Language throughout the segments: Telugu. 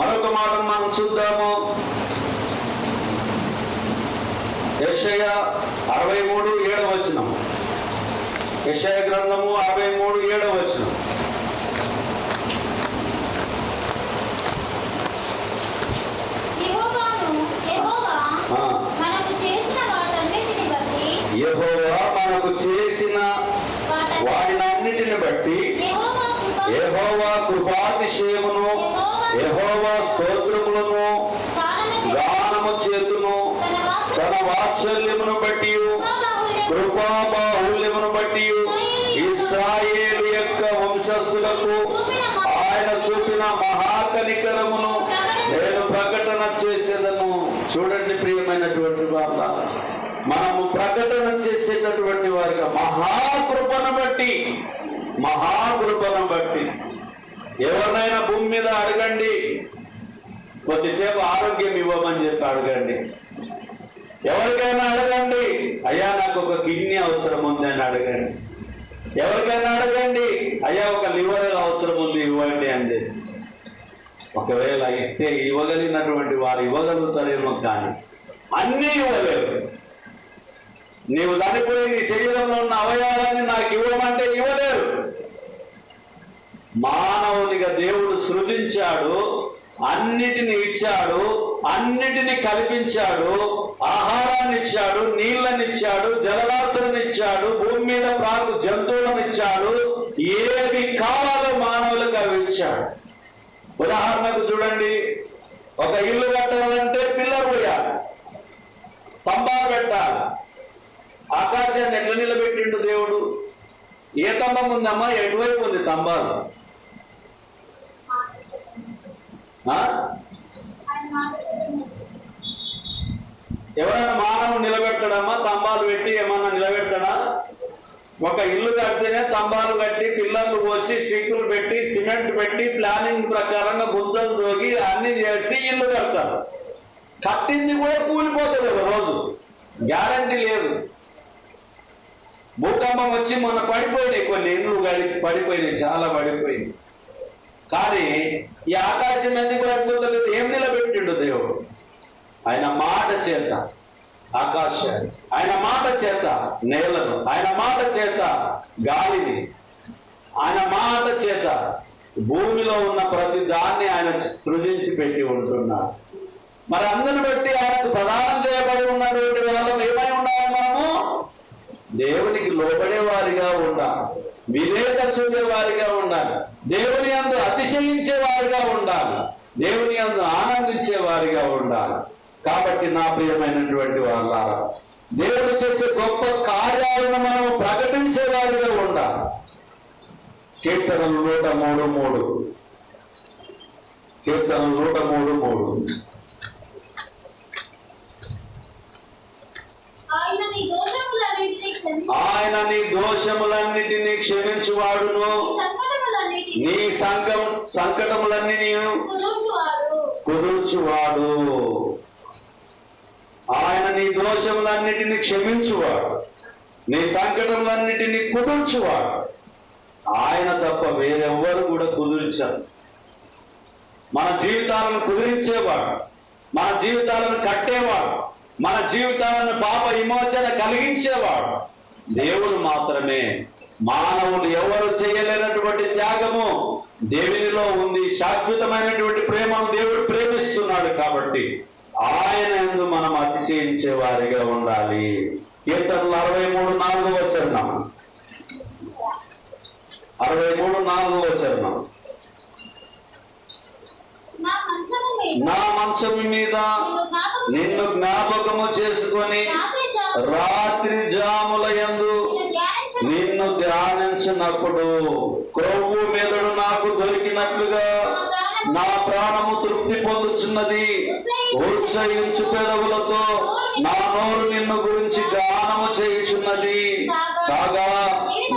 మరొక మాట మనం చూద్దాము. యెషయ అరవై మూడు ఏడవ వచనం. యెషయ గ్రంథము అరవై మూడు ఏడవ వచనం. యెహోవాను యెహోవా ఆ, మనకు చేసిన వాటినన్నిటిని బట్టి యెహోవా కృప యెహోవా కృపాతిశయమును యెహోవా స్తోత్రములను గానము చేతును తన తన వాత్సల్యము వాత్సల్యమును బట్టి కృపా బాహుల్యమును బట్టి ఇస్రాయేలు యొక్క వంశస్థులకు ఆయన చూపిన మహాకనికరమును నేను ప్రకటన చేసేదను. చూడండి ప్రియమైనటువంటి వాళ్ళ మనము ప్రకటన చేసేటటువంటి వారిగా మహాకృపను బట్టి మహాకృపను బట్టి. ఎవరినైనా భూమి మీద అడగండి. కొద్దిసేపు ఆరోగ్యం ఇవ్వమని చెప్పి అడగండి. ఎవరికైనా అడగండి. అయ్యా నాకు ఒక కిడ్నీ అవసరం ఉంది అని అడగండి. ఎవరికైనా అడగండి. అయ్యా ఒక లివర్ అవసరం ఉంది ఇవ్వండి అని చెప్పి. ఒకవేళ ఇస్తే ఇవ్వగలిగినటువంటి వారు ఇవ్వగలుగుతారేమో కానీ అన్నీ ఇవ్వలేరు. నీవు చనిపోయి నీ శరీరంలో ఉన్న అవయవాలని నాకు ఇవ్వమంటే ఇవ్వలేరు. మానవునిగా దేవుడు సృజించాడు అన్నిటిని ఇచ్చాడు అన్నిటిని కల్పించాడు ఆహారాన్ని ఇచ్చాడు నీళ్ళని ఇచ్చాడు జలరాశులను ఇచ్చాడు భూమి మీద ప్రాకు జంతువులను ఇచ్చాడు ఏవి కావాలో మానవులకు అవి ఇచ్చాడు. ఉదాహరణకు చూడండి ఒక ఇల్లు కట్టాలంటే పిల్లర్ పోయాలి స్తంభాలు పెట్టాలి. ఆకాశాన్ని ఎట్లా నిలబెట్టిండు దేవుడు? ఏ తంబం ఉందమ్మా? ఎటువైపు ఉంది స్తంభాలు ఆ? ఎవరైనా మానవుడు నిలబెడతాడమ్మా? తంబాలు పెట్టి ఏమన్నా నిలబెడతాడా? ఒక ఇల్లు కడితేనే తంబాలు కట్టి పిల్లర్లు పోసి సింకులు పెట్టి సిమెంట్ పెట్టి ప్లానింగ్ ప్రకారంగా గుంతలు తోగి అన్ని చేసి ఇల్లు కడతారు. కట్టింది కూడా కూలిపోతుంది ఒక రోజు. గ్యారంటీ లేదు. భూకంపం వచ్చి మొన్న పడిపోయినాయి కొన్ని ఇండ్లు గడి పడిపోయినాయి చాలా పడిపోయినాయి. కానీ ఈ ఆకాశం ఎందుకు పడిపోతలేదు ఏం నిలబెట్టిండు దేవుడు? ఆయన మాట చేత ఆకాశాన్ని ఆయన మాట చేత నేలను ఆయన మాట చేత గాలిని ఆయన మాట చేత భూమిలో ఉన్న ప్రతి దాన్ని ఆయన సృజించి పెట్టి ఉంటున్నాడు. మరి అందరిని బట్టి ఆయనకు ప్రదానం చేయబడి ఉన్నటువంటి వాళ్ళు ఏమై ఉండాలి దేవునికి లోబడే వారిగా ఉండాలి. విధేయత చూపే వారిగా ఉండాలి. దేవుని అందు అతిశయించే వారిగా ఉండాలి. దేవుని అందు ఆనందించే వారిగా ఉండాలి. కాబట్టి నా ప్రియమైనటువంటి వాళ్ళ దేవుడు చేసే గొప్ప కార్యాలను మనం ప్రకటించే వారిగా ఉండాలి. కీర్తనలు నూట మూడు మూడు. కీర్తనలు నూట మూడు మూడు. ఆయన నీ దోషములన్నిటినీ క్షమించువాడును. నీ సంకం సంకటములన్నీ కుదుర్చువాడు. ఆయన నీ దోషములన్నిటిని క్షమించువాడు. నీ సంకటములన్నిటిని కుదుర్చువాడు. ఆయన తప్ప వేరెవ్వరు కూడా కుదుర్చారు. మన జీవితాలను కుదిరించేవాడు. మన జీవితాలను కట్టేవాడు. మన జీవితాలను పాప విమోచన కలిగించేవాడు. దేవుడు మాత్రమే మానవులు ఎవరు చేయలేనటువంటి త్యాగము దేవునిలో ఉంది శాశ్వతమైనటువంటి ప్రేమను దేవుడు ప్రేమిస్తున్నాడు కాబట్టి ఆయన ఎందు మనం అతిశయించే వారిగా ఉండాలి. కీర్తనలు అరవై మూడు నాలుగవ చరణం. అరవై మూడు నాలుగవ చరణం నా మంచము మీద నా మంచం మీద నిన్ను జ్ఞాపకము చేసుకొని రాత్రి జాము రాత్రి జాముల ధ్యానించు నిన్ను ధ్యానించినప్పుడు క్రొవ్వు మెదడు నాకు దొరికినట్లుగా నా ప్రాణము తృప్తి పొందుచున్నది. ఉత్సహించు పెదవులతో నా నోరు నిన్ను గురించి గానము చేయుచున్నది. కాగా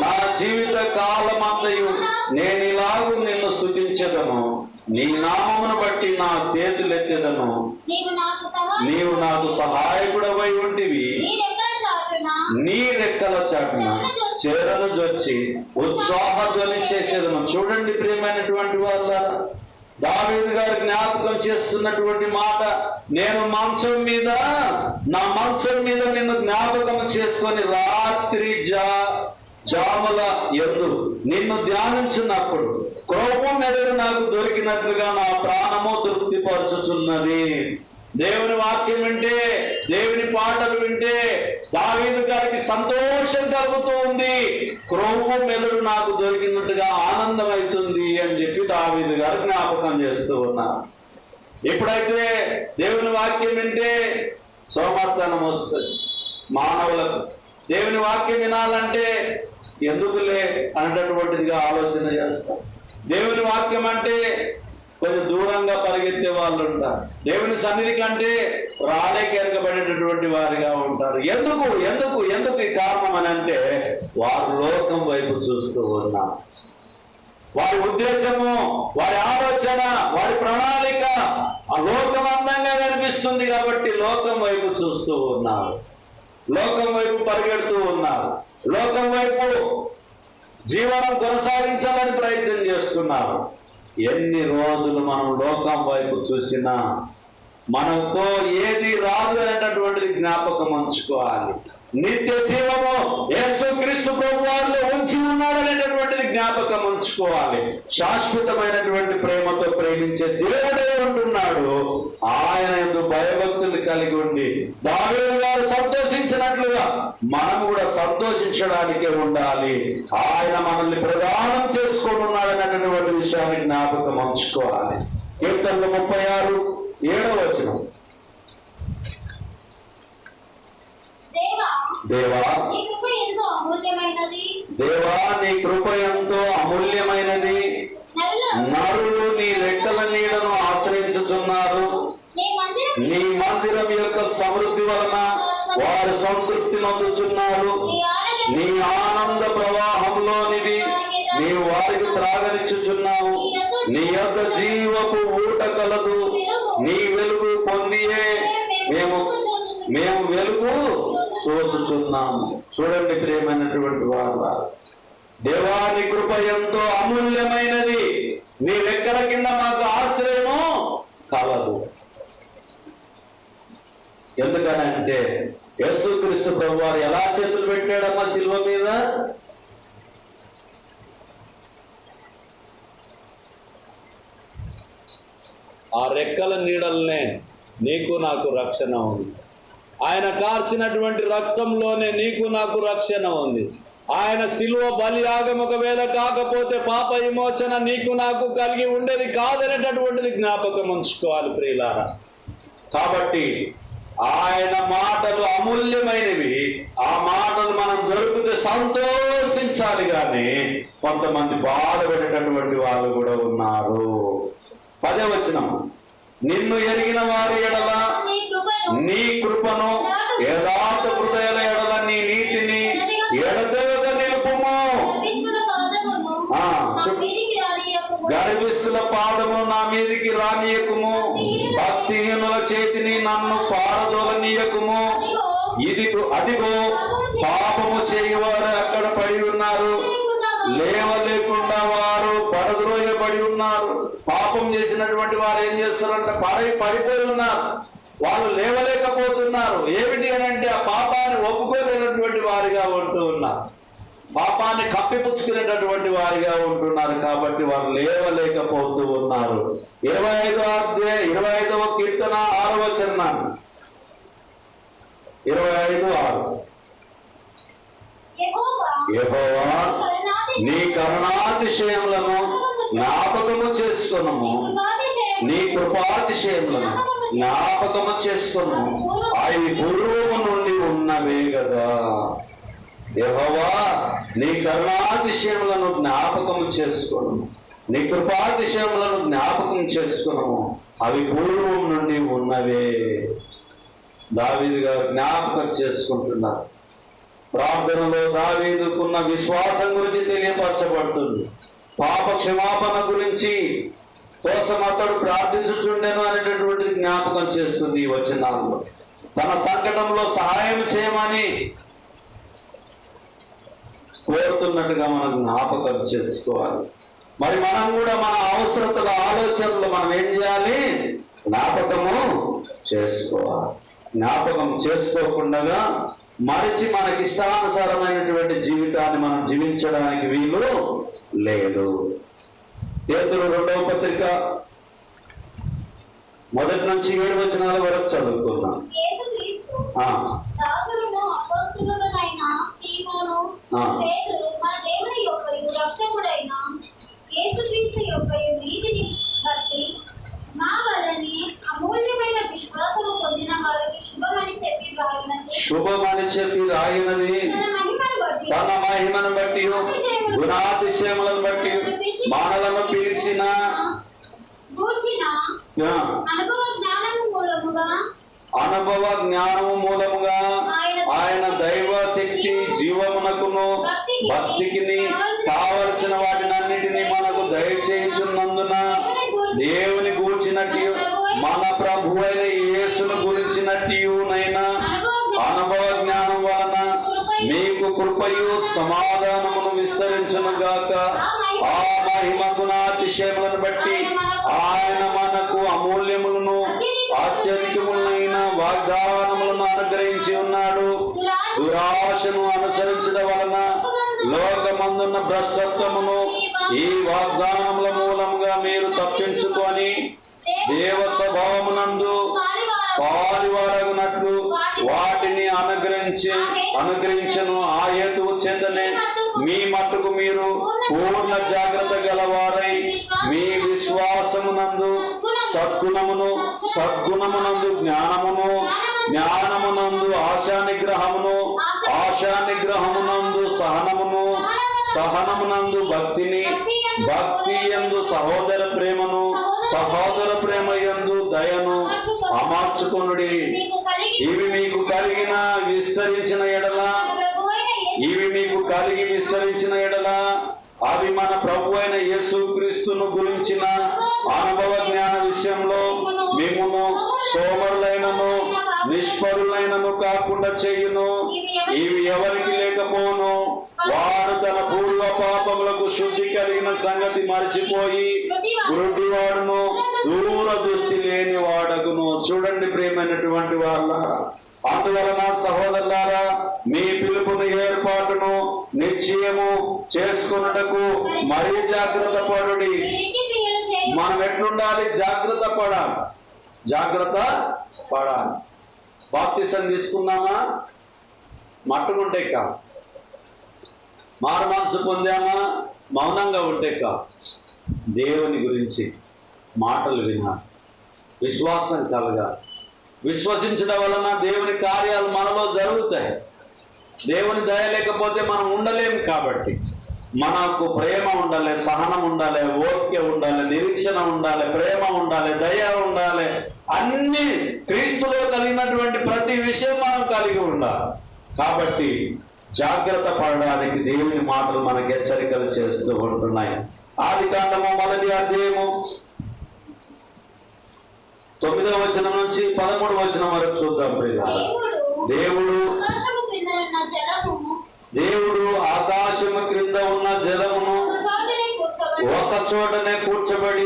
నా జీవిత కాలమంతయు నేను ఇలాగు నిన్ను స్థుతించదను నీ నామమును బట్టి నా చేతులెత్తెదను. నీవు నాకు సహాయం నీవు నాకు సహాయకుడవై ఉంటివి. నీ రెక్కల చాటున. నీ రెక్కల చాటున. చేరను జొచ్చి. ఉత్సాహ ధ్వని చేసేదను. చూడండి ప్రియమైనటువంటి వాళ్ళ దావీదు గారు జ్ఞాపకం చేస్తున్నటువంటి మాట నేను మంచం మీద నా మంచం మీద నిన్ను జ్ఞాపకం చేసుకొని రాత్రి జా జాముల ఎందు నిన్ను ధ్యానించున్నప్పుడు కోపం ఎదురు నాకు దొరికినట్లుగా నా ప్రాణము తృప్తిపరచుచున్నది. దేవుని వాక్యం వింటే దేవుని పాటలు వింటే దావీదు గారికి సంతోషం కలుగుతూ ఉంది క్రోమం మెదడు నాకు దొరికినట్టుగా ఆనందం అవుతుంది అని చెప్పి దావీదు గారు జ్ఞాపకం చేస్తూ ఉన్నారు. ఎప్పుడైతే దేవుని వాక్యం వింటే సోమర్థనం వస్తుంది. మానవులకు దేవుని వాక్యం వినాలంటే ఎందుకులే అనేటటువంటిదిగా ఆలోచన చేస్తాం దేవుని వాక్యం అంటే కొంచెం దూరంగా పరిగెత్తే వాళ్ళు ఉంటారు. దేవుని సన్నిధి కంటే రాలేకి ఎరగబడేటటువంటి వారిగా ఉంటారు. ఎందుకు? ఎందుకు? ఎందుకు ఈ కారణం అని అంటే వారు లోకం వైపు చూస్తూ ఉన్నారు. వారి ఉద్దేశము వారి ఆలోచన వారి ప్రణాళిక ఆ లోకం అందంగా కనిపిస్తుంది కాబట్టి లోకం వైపు చూస్తూ ఉన్నారు. లోకం వైపు పరిగెడుతూ ఉన్నారు. లోకం వైపు జీవనం కొనసాగించాలని ప్రయత్నం చేస్తున్నారు. ఎన్ని రోజులు మనం లోకం వైపు చూసినా మనతో ఏది రాదు అనేటటువంటిది జ్ఞాపకం ఉంచుకోవాలి. నిత్య జీవము యేసు క్రీస్తు ప్రభు వారిలో ఉంచి ఉన్నాడనేటటువంటిది జ్ఞాపకం ఉంచుకోవాలి. శాశ్వతమైనటువంటి ప్రేమతో ప్రేమించే దేవుడే ఉంటున్నాడు. ఆయన ఎందు భయభక్తులు కలిగి ఉండి దావేలు గారు సంతోషించినట్లుగా మనం కూడా సంతోషించడానికే ఉండాలి. ఆయన మనల్ని ప్రదానం చేసుకొని ఉన్నాడనేటటువంటి విషయాన్ని జ్ఞాపకం ఉంచుకోవాలి. కీర్తనలు ముప్పై ఆరు ఏడవ వచనం. దేవా దేవా నీ కృప ఎంతో అమూల్యమైనది. నరుల నీ రెక్కల నీడను ఆశ్రయించుచున్నారు. నీ మందిరం యొక్క సమృద్ధి వలన వారు సంతృప్తి నొందుచున్నారు. నీ ఆనంద ప్రవాహంలోనిది నీ వారికి త్రాగనిచ్చుచున్నావు నీ యొక్క జీవపు ఊట కలదు. నీ వెలుగు పొందియే మేము మేము వెలుగు చూచుచున్నాము. చూడండి ప్రియమైనటువంటి వాళ్ళ దేవాని కృప ఎంతో అమూల్యమైనది. నీ లెక్కల కింద మాకు ఆశ్రయము కలదు. ఎందుకనంటే యేసుక్రీస్తు ప్రభు వారు ఎలా చేతులు పెట్టాడమ్మా శిల్వ మీద? ఆ రెక్కల నీడల్నే నీకు నాకు రక్షణ ఉంది. ఆయన కార్చినటువంటి రక్తంలోనే నీకు నాకు రక్షణ ఉంది. ఆయన శిలువ బలియాగం ఒకవేళ కాకపోతే పాప విమోచన నీకు నాకు కలిగి ఉండేది కాదనేటటువంటిది జ్ఞాపకం ఉంచుకోవాలి ప్రియులారా. కాబట్టి ఆయన మాటలు అమూల్యమైనవి. ఆ మాటలు మనం దొరికితే సంతోషించాలి కానీ కొంతమంది బాధపడేటటువంటి వాళ్ళు కూడా ఉన్నారు. పదే వచనం నిన్ను ఎరిగిన వారి ఎడల నీ కృపను యథార్థ హృదయాల ఎడల నీ నీతిని ఎడతెగక నిలుపుము. గర్విష్ఠుల పాదము నా మీదికి రానియకుము భక్తిహీనుల చేతిని నన్ను పారదోలనీయకుము. ఇదిగో అదిగో పాపము చేయవారు అక్కడ పడి ఉన్నారు. లేవలేకుండా వారు పడద్రోయబడి ఉన్నారు. పాపం చేసినటువంటి వారు ఏం చేస్తారంటే పడి పడిపోయి ఉన్నారు. వాళ్ళు లేవలేకపోతున్నారు. ఏమిటి అని అంటే ఆ పాపాన్ని ఒప్పుకోలేనటువంటి వారిగా ఉంటూ ఉన్నారు. పాపాన్ని కప్పిపుచ్చుకునేటటువంటి వారిగా ఉంటున్నారు కాబట్టి వారు లేవలేకపోతూ ఉన్నారు. ఇరవై ఐదో అధ్యాయ ఇరవై ఐదవ కీర్తన ఆరవ చరణం ఇరవై ఐదు ఆరు. యెహోవా, నీ కరుణాతిశయములను జ్ఞాపకము చేసుకున్నాము నీ కృపాతిశయములను జ్ఞాపకము చేసుకున్నాము అవి పూర్వము నుండి ఉన్నవే కదా యెహోవా నీ కరుణాతిశయములను జ్ఞాపకము చేసుకున్నాము నీ కృపాతిశయములను జ్ఞాపకం చేసుకున్నాము అవి పూర్వం నుండి ఉన్నవే. దావిదిగా జ్ఞాపకం చేసుకుంటున్నారు. ప్రార్థనలో దావీదుకున్న విశ్వాసం గురించి తెలియపరచబడుతుంది. పాప క్షమాపణ గురించి కోసం అతడు ప్రార్థించుచుండెను అనేటటువంటి జ్ఞాపకం చేస్తుంది ఈ వచనాల్లో. తన సంకటంలో సహాయం చేయమని కోరుతున్నట్టుగా మనం జ్ఞాపకం చేసుకోవాలి. మరి మనం కూడా మన అవసరతల ఆలోచనలు మనం ఏం చేయాలి? జ్ఞాపకము చేసుకోవాలి. జ్ఞాపకం చేసుకోకుండా మరిచి మనకి ఇష్టానుసారమైనటువంటి జీవితాన్ని మనం జీవించడానికి వీలు లేదు. పేతురు రెండవ పత్రిక మొదటి నుంచి ఏడు వచనాల వరకు చదువుకుందాం. రక్షకుడైన యేసుక్రీస్తు యొక్కయు నీతిని బట్టి మా వలని అమూల్యమైన విశ్వాసము పొందిన వారికి శుభమని చెప్పి వ్రాయినది శుభమని చెప్పి రాయినది తన మహిమను బట్టి గుణాతిశయములను బట్టి మానలను పిలిచిన అనుభవ జ్ఞానము మూలముగా ఆయన దైవ శక్తి జీవమునకును భక్తికిని కావలసిన వాటినన్నిటినీ మనకు దయచేయుచున్నందున దేవుని గూర్చినట్టు మన ప్రభు అయిన యేసును గురించినట్టియునైనా అనుభవ జ్ఞానం వలన మీకు కృపయు సమాధానమును విస్తరించను గాక ఆ మహిమ గుణాతిశయములను బట్టి ఆయన మనకు అమూల్యములను అత్యధికములైన వాగ్దానములను అనుగ్రహించి ఉన్నాడు. దురాశను అనుసరించడం వలన లోకమందున్న భ్రష్టత్వమును ఈ వాగ్దానముల మూలముగా మీరు తప్పించుకొని దేవ స్వభావమునందు పారివారగునట్లు వాటిని అనుగ్రహించి అనుగ్రహించను. ఆ హేతువు చెందనే మీ మట్టుకు మీరు పూర్ణ జాగ్రత్త గలవారై మీ విశ్వాసమునందు సద్గుణమును సద్గుణమునందు జ్ఞానమును జ్ఞానమునందు ఆశా నిగ్రహమును ఆశా నిగ్రహమునందు సహనమును సహనమునందు భక్తిని భక్తి యందు సహోదర ప్రేమను సహోదర ప్రేమ యందు దయను అమర్చుకొనుడి. ఇవి మీకు కలిగిన విస్తరించిన ఎడల. ఇవి మీకు కలిగి విస్తరించిన ఎడల. అవి మన ప్రభు అయిన యేసు క్రీస్తును గురించిన అనుభవ జ్ఞాన విషయంలో మిమ్మును సోమరులైనను నిష్పరులైనను కాకుండా చేయును. ఇవి ఎవరికి లేకపోను వాడు తన పూర్వ పాపములకు శుద్ధి కలిగిన సంగతి మర్చిపోయి గురుడివాడును దూర దృష్టి లేని వాడగును చూడండి ప్రేమైనటువంటి వాళ్ళ. అందువలన సహోదరులారా మీ పిలుపును ఏర్పాటును నిశ్చయము చేసుకున్నటకు మరీ జాగ్రత్త పడుడి. చేయ మనం ఎట్లుండాలి? జాగ్రత్త పడాలి. జాగ్రత్త పడాలి. బాప్తిసం తీసుకున్నామా? మట్టుకుంటే కా మారు మనసు పొందామా? మౌనంగా ఉంటే కా దేవుని గురించి మాటలు వినాలి. విశ్వాసం కలగా విశ్వసించడం వలన దేవుని కార్యాలు మనలో జరుగుతాయి. దేవుని దయ లేకపోతే మనం ఉండలేము కాబట్టి. మనకు ప్రేమ ఉండాలి సహనం ఉండాలి ఓపిక ఉండాలి నిరీక్షణ ఉండాలి ప్రేమ ఉండాలి దయ ఉండాలి. అన్ని క్రీస్తులో కలిగినటువంటి ప్రతి విషయం మనం కలిగి ఉండాలి. కాబట్టి జాగ్రత్త పడడానికి దేవుని మాటలు మనకు హెచ్చరికలు చేస్తూ ఉంటున్నాయి. ఆది కాండము మొదటి అధ్యాయము తొమ్మిదవ వచనం నుంచి పదమూడు వచనం వరకు చూద్దాం దేవుడు దేవుడు ఆకాశము క్రిందనున్న జలమును దేవుడు ఆకాశము క్రింద ఉన్న జలమును ఒక చోటనే కూర్చోబడి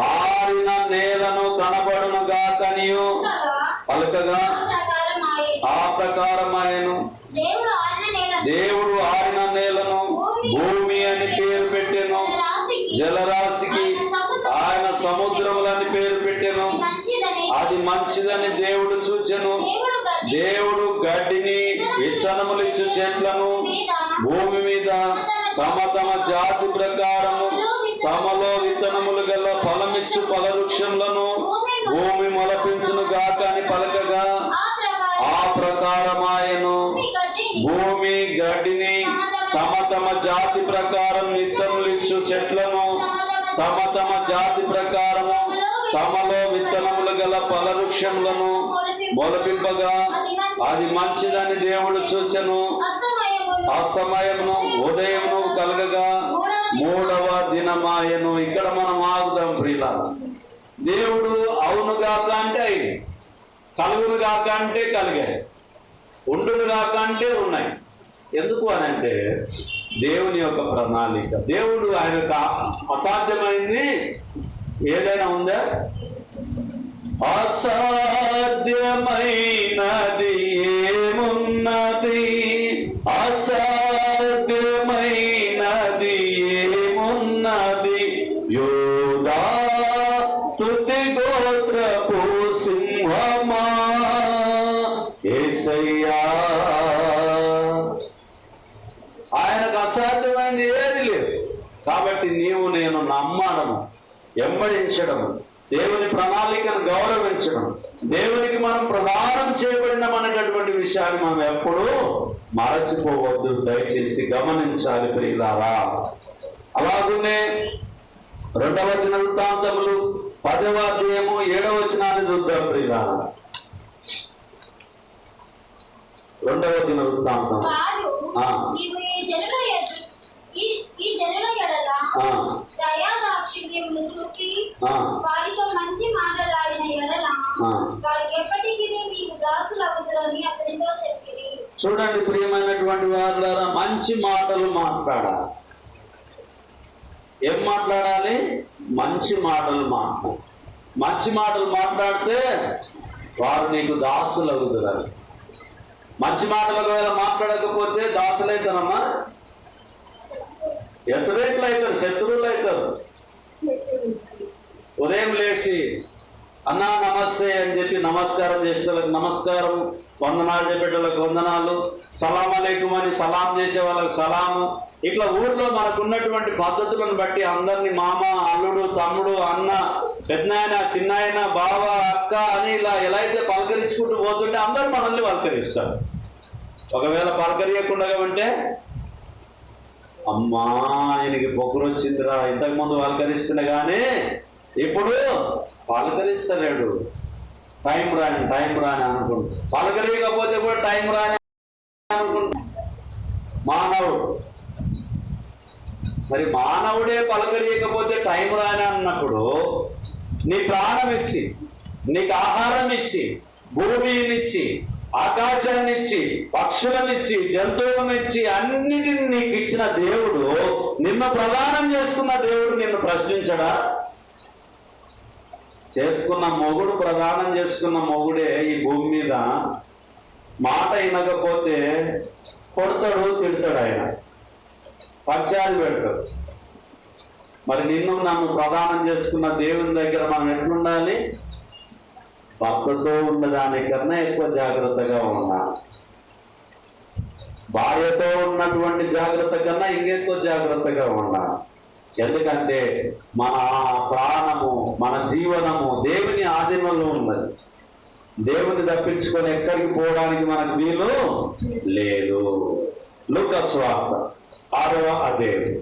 ఆరిన నేలను కనబడును గాకనియు. పలకగా ఆ ప్రకారమాయను. దేవుడు ఆరిన నేలను భూమి అని పేరు పెట్టెను. రాశికి జలరాశికి ఆయన సముద్రములని పేరు పెట్టెను. అది మంచిదని. దేవుడు చూచెను. దేవుడు గడ్డి దేవుడు గడ్డిని విత్తనములిచ్చు చెట్లను మీద. భూమి మీద తమ తమ జాతి ప్రకారము తమలో విత్తనములు గల ఫలమిచ్చు ఫలవృక్షములను భూమి మొలపించును గాక అని పలకగా ఆ ప్రకారం ఆ ప్రకారమాయను. భూమి గడ్డిని. తమ తమ జాతి ప్రకారం విత్తనములిచ్చు చెట్లను తమ తమ జాతి ప్రకారము తమలో విత్తనములు గల ఫలవృక్షములను మొలపింపగా అది మంచిదని దేవుడు చూచెను. అస్తమయమును ఉదయమును కలగగా మూడవ దినమాయను. ఇక్కడ మనం ఆగుదాం ప్రియుల. దేవుడు అవును గాక అంటే అయి కలుగును గాక అంటే కలిగాయి. ఉండును గాక అంటే ఉన్నాయి. ఎందుకు అని అంటే దేవుని యొక్క ప్రణాళిక. దేవుడు ఆయన యొక్క అసాధ్యమైంది ఏదైనా ఉందా? అసాధ్యమైనది ఏమున్నది? అస అసాధ్యమైంది ఏది లేదు. కాబట్టి నీవు నేను నమ్మడము వెంబడించడము దేవుని ప్రణాళికను గౌరవించడం దేవునికి మనం ప్రదానం చేయబడినాం అనేటటువంటి విషయాన్ని మనం ఎప్పుడూ మరచిపోవద్దు. దయచేసి గమనించాలి ప్రియులారా. అలాగునే రెండవ దిన వృత్తాంతములు పదవ అధ్యాయము ఏడవ వచనాన్ని చూద్దాం ప్రియులారా. రెండవ దిన వారితో మంచి మాటలాడిన ఎడల ఆ. వారు ఎప్పటికీ నీకు దాసులు అవుతారని అతనితో చెప్పిరి. చూడండి ప్రియమైనటువంటి వారులారా మంచి మాటలు మాట్లాడాలి. ఏం మాట్లాడాలి? మంచి మాటలు మాట్లాడాలి మంచి మాటలు మాట్లాడితే వారు నీకు దాసులు అవుతారు మంచి మాటలు ఒకవేళ మాట్లాడకపోతే దాసులైతారమ్మా? వ్యతిరేకులు అవుతారు శత్రువులు అవుతారు ఉదయం లేచి అన్నా నమస్తే అని చెప్పి నమస్కారం చేసేటోళ్ళకి నమస్కారం. వందనాలు చెప్పేటోళ్ళకి వందనాలు. సలాం అలైకుం అని సలాం చేసే వాళ్ళకి సలాము. ఇట్లా ఊర్లో మనకున్నటువంటి పద్ధతులను బట్టి అందరినీ మామ అల్లుడు తమ్ముడు అన్న పెద్దనాయన చిన్నాయన బావ అక్క అని ఇలా ఎలా అయితే పలకరించుకుంటూ పోతుంటే అందరూ మనల్ని పలకరిస్తారు. ఒకవేళ పలకరియకుండా ఉంటే అమ్మా ఆయనకి పొగరు వచ్చిందిరా ఇంతకు ముందు కానీ ఇప్పుడు పలకరిస్తలేడు. టైం రాని టైం రాని అనుకుంటా. పలకరియకపోతే కూడా టైం రాని అనుకుంటా. మానవుడు. మరి మానవుడే పలకరియకపోతే టైం రాని అన్నప్పుడు నీ ప్రాణం ఇచ్చి నీకు ఆహారం ఇచ్చి భూమినిచ్చి ఆకాశాన్నిచ్చి పక్షులనిచ్చి జంతువులనిచ్చి అన్నిటిని నీకు ఇచ్చిన దేవుడు నిన్ను ప్రదానం చేసుకున్న దేవుడు నిన్ను ప్రశ్నించడా? చేసుకున్న మొగుడు ప్రదానం చేసుకున్న మొగుడే ఈ భూమి మీద మాట వినకపోతే కొడతాడు తిడతాడు ఆయన. పంచాలు పెడతాడు. మరి నిన్ను నన్ను ప్రదానం చేసుకున్న దేవుని దగ్గర మనం ఎట్లుండాలి? భర్తతో ఉన్నదానికన్నా ఎక్కువ జాగ్రత్తగా ఉన్నా. భార్యతో ఉన్నటువంటి జాగ్రత్త కన్నా ఇంకెక్కువ జాగ్రత్తగా ఉన్నా. ఎందుకంటే మన ప్రాణము మన జీవనము దేవుని ఆధీనంలో ఉన్నది. దేవుని తప్పించుకొని ఎక్కడికి పోవడానికి మనకు వీలు లేదు. లుక స్వార్థ ఆరవ అదే